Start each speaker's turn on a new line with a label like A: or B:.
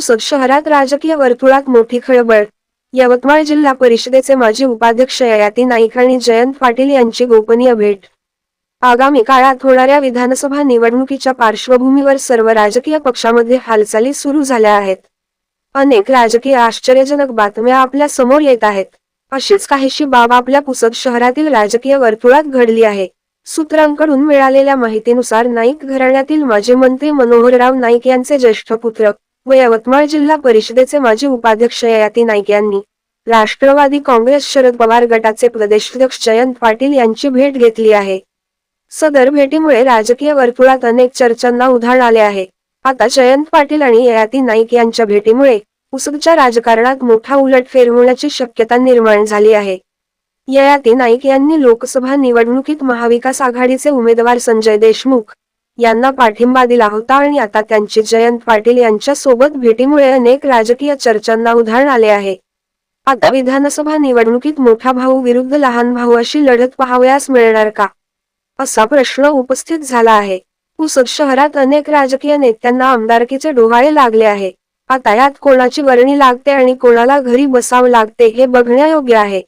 A: पुसद शहरात राजकीय वर्तुळात मोठी खळबळ. यवतमाळ जिल्हा परिषदेचे माजी उपाध्यक्ष ययाती नाईक आणि जयंत पाटील यांची गोपनीय भेट. आगामी काळात होणाऱ्या विधानसभा निवडणुकीच्या पार्श्वभूमीवर सर्व राजकीय पक्षामध्ये हालचाली सुरू झाल्या आहेत. अनेक राजकीय आश्चर्यजनक बातम्या आपल्यासमोर येत आहेत. अशीच काहीशी बाब आपल्या पुसद शहरातील राजकीय वर्तुळात घडली आहे. सूत्रांकडून मिळालेल्या माहितीनुसार नाईक घराण्यातील माजी मंत्री मनोहरराव नाईक यांचे ज्येष्ठ पुत्र व यवतमाळ जिल्हा परिषदेचे माजी उपाध्यक्ष ययाती नाईक यांनी राष्ट्रवादी काँग्रेस शरद पवार गटाचे प्रदेशाध्यक्ष जयंत पाटील यांची भेट घेतली आहे. सदर भेटीमुळे राजकीय वर्तुळात अनेक चर्चांना उधाण आले आहे. आता जयंत पाटील आणि ययाती नाईक यांच्या भेटीमुळे पुसदच्या राजकारणात मोठा उलटफेर होण्याची शक्यता निर्माण झाली आहे. ययाती नाईक यांनी लोकसभा निवडणुकीत महाविकास आघाडीचे उमेदवार संजय देशमुख यांना पाठिंबा दिला होता आणि आता त्यांची जयंत पाटील यांच्या सोबत भेटीमुळे अनेक राजकीय चर्चांना उधाण आले आहे. आता विधानसभा निवडणुकीत मोठा भाऊ विरुद्ध लहान भाऊ अशी लढत पाहावयास मिळणार का? असा प्रश्न उपस्थित झाला आहे. पुसद शहरात अनेक राजकीय नेत्यांना आमदारकीचे डोहाळे लागले आहे. आता यात कोणाची वर्णी लागते आणि कोणाला घरी बसावं लागते हे बघण्यायोग्य आहे.